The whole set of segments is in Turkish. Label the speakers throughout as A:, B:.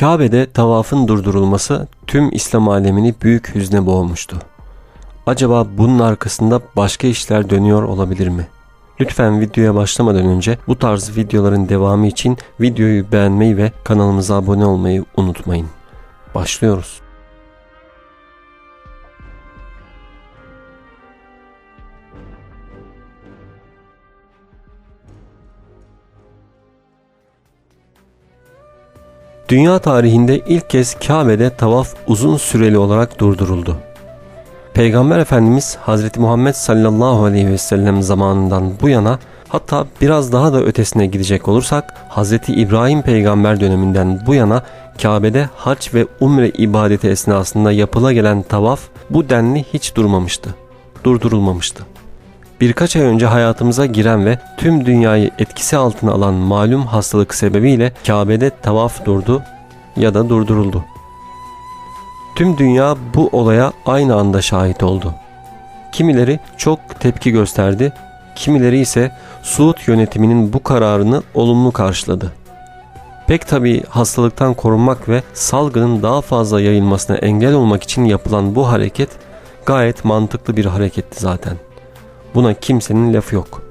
A: Kabe'de tavafın durdurulması tüm İslam alemini büyük hüzne boğmuştu. Acaba bunun arkasında başka işler dönüyor olabilir mi? Lütfen videoya başlamadan önce bu tarz videoların devamı için videoyu beğenmeyi ve kanalımıza abone olmayı unutmayın. Başlıyoruz. Dünya tarihinde ilk kez Kabe'de tavaf uzun süreli olarak durduruldu. Peygamber Efendimiz Hazreti Muhammed sallallahu aleyhi ve sellem zamanından bu yana hatta biraz daha da ötesine gidecek olursak Hazreti İbrahim peygamber döneminden bu yana Kabe'de hac ve umre ibadeti esnasında yapıla gelen tavaf bu denli hiç durmamıştı. Durdurulmamıştı. Birkaç ay önce hayatımıza giren ve tüm dünyayı etkisi altına alan malum hastalık sebebiyle Kabe'de tavaf durdu ya da durduruldu. Tüm dünya bu olaya aynı anda şahit oldu. Kimileri çok tepki gösterdi, kimileri ise Suud yönetiminin bu kararını olumlu karşıladı. Pek tabi hastalıktan korunmak ve salgının daha fazla yayılmasına engel olmak için yapılan bu hareket gayet mantıklı bir hareketti zaten. Buna kimsenin lafı yok.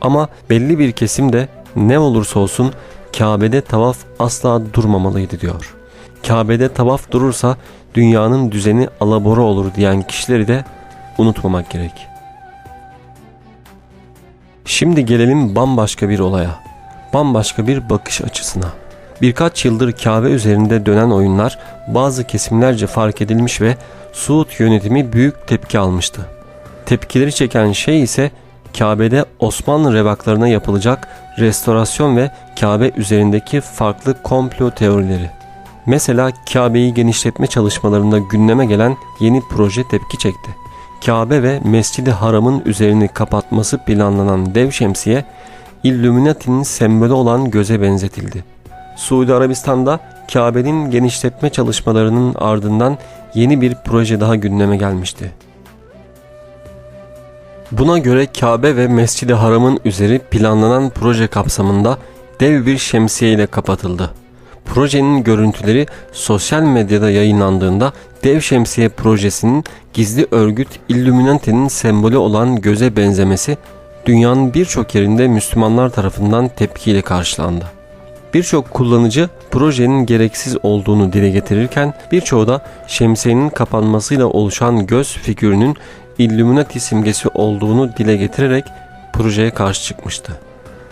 A: Ama belli bir kesim de ne olursa olsun Kabe'de tavaf asla durmamalıydı diyor. Kabe'de tavaf durursa dünyanın düzeni alabora olur diyen kişileri de unutmamak gerek. Şimdi gelelim bambaşka bir olaya. Bambaşka bir bakış açısına. Birkaç yıldır Kabe üzerinde dönen oyunlar bazı kesimlerce fark edilmiş ve Suud yönetimi büyük tepki almıştı. Tepkileri çeken şey ise Kabe'de Osmanlı revaklarına yapılacak restorasyon ve Kabe üzerindeki farklı komplo teorileri. Mesela Kabe'yi genişletme çalışmalarında gündeme gelen yeni proje tepki çekti. Kabe ve Mescid-i Haram'ın üzerini kapatması planlanan dev şemsiye Illuminati'nin sembolü olan göze benzetildi. Suudi Arabistan'da Kabe'nin genişletme çalışmalarının ardından yeni bir proje daha gündeme gelmişti. Buna göre Kabe ve Mescid-i Haram'ın üzeri planlanan proje kapsamında dev bir şemsiye ile kapatıldı. Projenin görüntüleri sosyal medyada yayınlandığında dev şemsiye projesinin gizli örgüt Illuminati'nin sembolü olan göze benzemesi dünyanın birçok yerinde Müslümanlar tarafından tepkiyle karşılandı. Birçok kullanıcı projenin gereksiz olduğunu dile getirirken birçoğu da şemsiyenin kapanmasıyla oluşan göz figürünün Illuminati simgesi olduğunu dile getirerek projeye karşı çıkmıştı.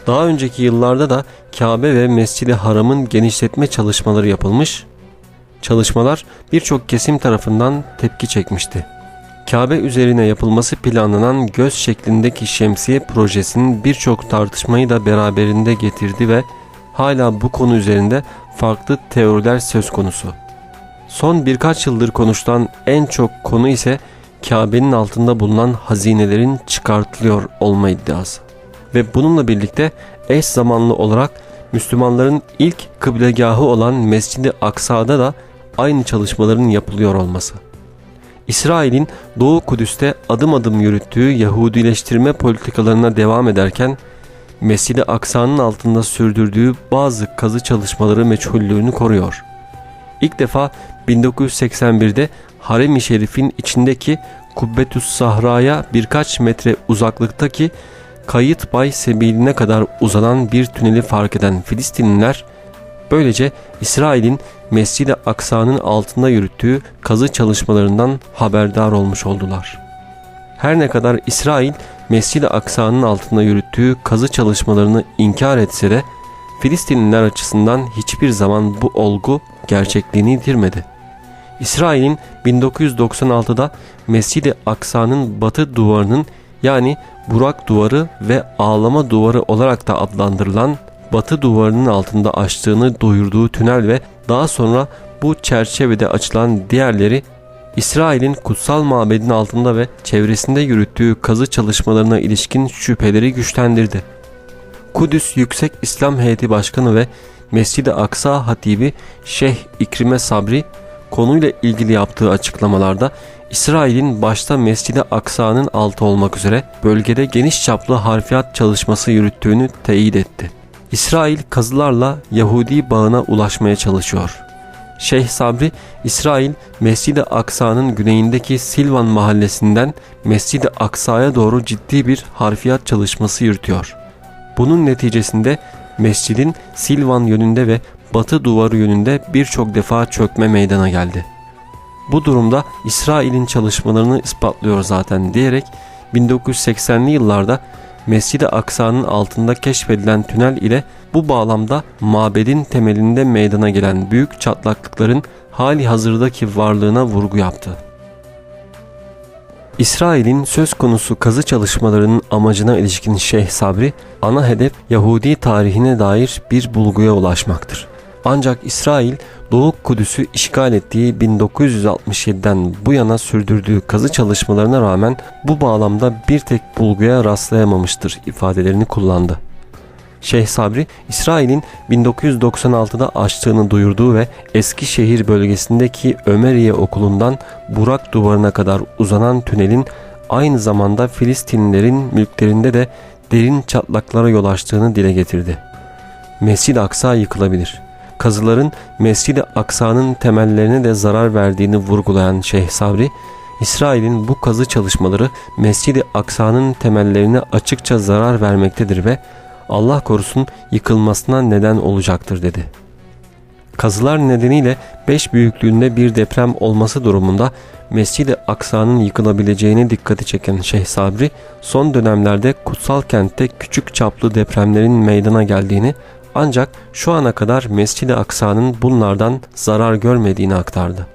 A: Daha önceki yıllarda da Kabe ve Mescid-i Haram'ın genişletme çalışmaları yapılmış. Çalışmalar birçok kesim tarafından tepki çekmişti. Kabe üzerine yapılması planlanan göz şeklindeki şemsiye projesinin birçok tartışmayı da beraberinde getirdi ve hala bu konu üzerinde farklı teoriler söz konusu. Son birkaç yıldır konuşulan en çok konu ise Kabe'nin altında bulunan hazinelerin çıkartılıyor olma iddiası. Ve bununla birlikte eş zamanlı olarak Müslümanların ilk kıblegahı olan Mescid-i Aksa'da da aynı çalışmaların yapılıyor olması. İsrail'in Doğu Kudüs'te adım adım yürüttüğü Yahudileştirme politikalarına devam ederken Mescid-i Aksa'nın altında sürdürdüğü bazı kazı çalışmaları meçhullüğünü koruyor. İlk defa 1981'de Harem-i Şerif'in içindeki Kubbetüs Sahra'ya birkaç metre uzaklıktaki Kayıt Bay Sebiline kadar uzanan bir tüneli fark eden Filistinliler böylece İsrail'in Mescid-i Aksa'nın altında yürüttüğü kazı çalışmalarından haberdar olmuş oldular. Her ne kadar İsrail Mescid-i Aksa'nın altında yürüttüğü kazı çalışmalarını inkar etse de Filistinliler açısından hiçbir zaman bu olgu gerçekliğini yitirmedi. İsrail'in 1996'da Mescid-i Aksa'nın batı duvarının yani Burak duvarı ve ağlama duvarı olarak da adlandırılan batı duvarının altında açtığını duyurduğu tünel ve daha sonra bu çerçevede açılan diğerleri İsrail'in kutsal mabedin altında ve çevresinde yürüttüğü kazı çalışmalarına ilişkin şüpheleri güçlendirdi. Kudüs Yüksek İslam Heyeti Başkanı ve Mescid-i Aksa Hatibi Şeyh İkrime Sabri konuyla ilgili yaptığı açıklamalarda İsrail'in başta Mescid-i Aksa'nın altı olmak üzere bölgede geniş çaplı harfiyat çalışması yürüttüğünü teyit etti. İsrail kazılarla Yahudi bağına ulaşmaya çalışıyor. Şeyh Sabri, İsrail Mescid-i Aksa'nın güneyindeki Silvan mahallesinden Mescid-i Aksa'ya doğru ciddi bir harfiyat çalışması yürütüyor. Bunun neticesinde mescidin Silvan yönünde ve batı duvarı yönünde birçok defa çökme meydana geldi. Bu durumda İsrail'in çalışmalarını ispatlıyor zaten diyerek 1980'li yıllarda Mescid-i Aksa'nın altında keşfedilen tünel ile bu bağlamda mabedin temelinde meydana gelen büyük çatlaklıkların hali hazırdaki varlığına vurgu yaptı. İsrail'in söz konusu kazı çalışmalarının amacına ilişkin Şeyh Sabri, ana hedef Yahudi tarihine dair bir bulguya ulaşmaktır. Ancak İsrail Doğu Kudüs'ü işgal ettiği 1967'den bu yana sürdürdüğü kazı çalışmalarına rağmen bu bağlamda bir tek bulguya rastlayamamıştır ifadelerini kullandı. Şeyh Sabri, İsrail'in 1996'da açtığını duyurduğu ve Eskişehir bölgesindeki Ömeriye okulundan Burak duvarına kadar uzanan tünelin aynı zamanda Filistinlilerin mülklerinde de derin çatlaklara yol açtığını dile getirdi. Mescid-i Aksa yıkılabilir. Kazıların Mescid-i Aksa'nın temellerine de zarar verdiğini vurgulayan Şeyh Sabri, İsrail'in bu kazı çalışmaları Mescid-i Aksa'nın temellerine açıkça zarar vermektedir ve Allah korusun yıkılmasına neden olacaktır dedi. Kazılar nedeniyle 5 büyüklüğünde bir deprem olması durumunda Mescid-i Aksa'nın yıkılabileceğine dikkati çeken Şeyh Sabri, son dönemlerde kutsal kentte küçük çaplı depremlerin meydana geldiğini ancak şu ana kadar Mescid-i Aksa'nın bunlardan zarar görmediğini aktardı.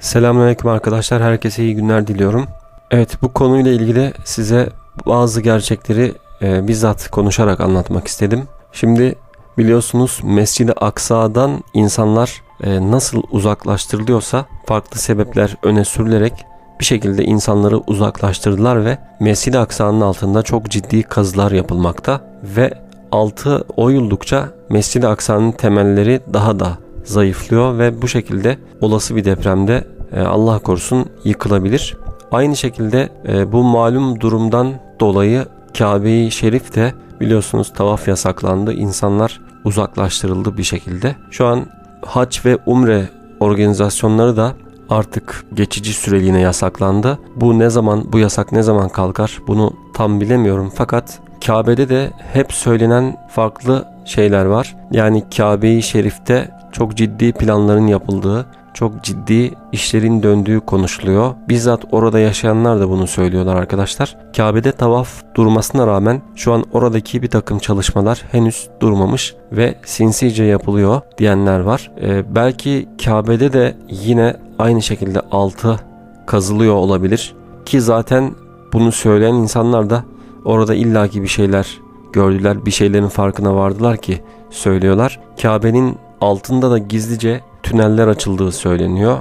A: Selamünaleyküm arkadaşlar. Herkese iyi günler diliyorum. Evet bu konuyla ilgili size bazı gerçekleri e, bizzat konuşarak anlatmak istedim. Şimdi biliyorsunuz Mescid-i Aksa'dan insanlar e, nasıl uzaklaştırılıyorsa farklı sebepler öne sürülerek bir şekilde insanları uzaklaştırdılar ve Mescid-i Aksa'nın altında çok ciddi kazılar yapılmakta ve altı oyuldukça Mescid-i Aksa'nın temelleri daha da zayıflıyor ve bu şekilde olası bir depremde e, Allah korusun yıkılabilir. Aynı şekilde e, bu malum durumdan dolayı Kabe-i Şerif de biliyorsunuz tavaf yasaklandı. İnsanlar uzaklaştırıldı bir şekilde. Şu an hac ve umre organizasyonları da artık geçici süreliğine yasaklandı. Bu ne zaman bu yasak ne zaman kalkar bunu tam bilemiyorum fakat Kabe'de de hep söylenen farklı şeyler var. Yani Kabe-i Şerif'te çok ciddi planların yapıldığı, çok ciddi işlerin döndüğü konuşuluyor. Bizzat orada yaşayanlar da bunu söylüyorlar arkadaşlar. Kabe'de tavaf durmasına rağmen şu an oradaki bir takım çalışmalar henüz durmamış ve sinsice yapılıyor diyenler var. Ee, belki Kabe'de de yine aynı şekilde altı kazılıyor olabilir. Ki zaten bunu söyleyen insanlar da orada illaki bir şeyler gördüler, bir şeylerin farkına vardılar ki söylüyorlar. Kabe'nin altında da gizlice tüneller açıldığı söyleniyor.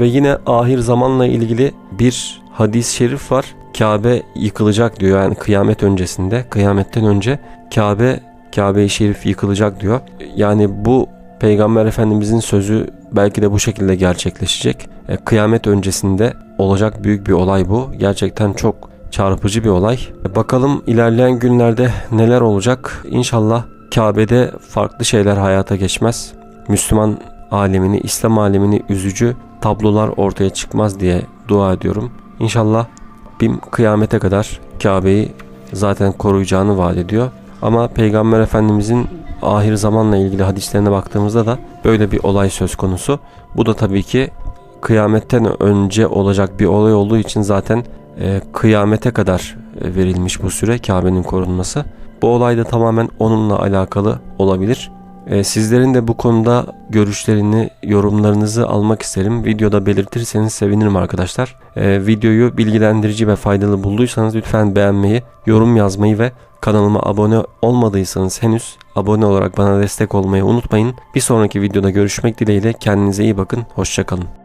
A: Ve yine ahir zamanla ilgili bir hadis-i şerif var. Kabe yıkılacak diyor yani kıyamet öncesinde, kıyametten önce Kabe Kabe-i Şerif yıkılacak diyor. Yani bu Peygamber Efendimizin sözü belki de bu şekilde gerçekleşecek. E, kıyamet öncesinde olacak büyük bir olay bu. Gerçekten çok çarpıcı bir olay. E, bakalım ilerleyen günlerde neler olacak. İnşallah Kabe'de farklı şeyler hayata geçmez. Müslüman alemini, İslam alemini üzücü tablolar ortaya çıkmaz diye dua ediyorum. İnşallah Bim kıyamete kadar Kabe'yi zaten koruyacağını vaat ediyor. Ama Peygamber Efendimizin ahir zamanla ilgili hadislerine baktığımızda da böyle bir olay söz konusu. Bu da tabii ki kıyametten önce olacak bir olay olduğu için zaten e, kıyamete kadar e, verilmiş bu süre Kabe'nin korunması. Bu olay da tamamen onunla alakalı olabilir. E, sizlerin de bu konuda görüşlerini, yorumlarınızı almak isterim. Videoda belirtirseniz sevinirim arkadaşlar. E, videoyu bilgilendirici ve faydalı bulduysanız lütfen beğenmeyi, yorum yazmayı ve kanalıma abone olmadıysanız henüz abone olarak bana destek olmayı unutmayın. Bir sonraki videoda görüşmek dileğiyle kendinize iyi bakın. Hoşçakalın.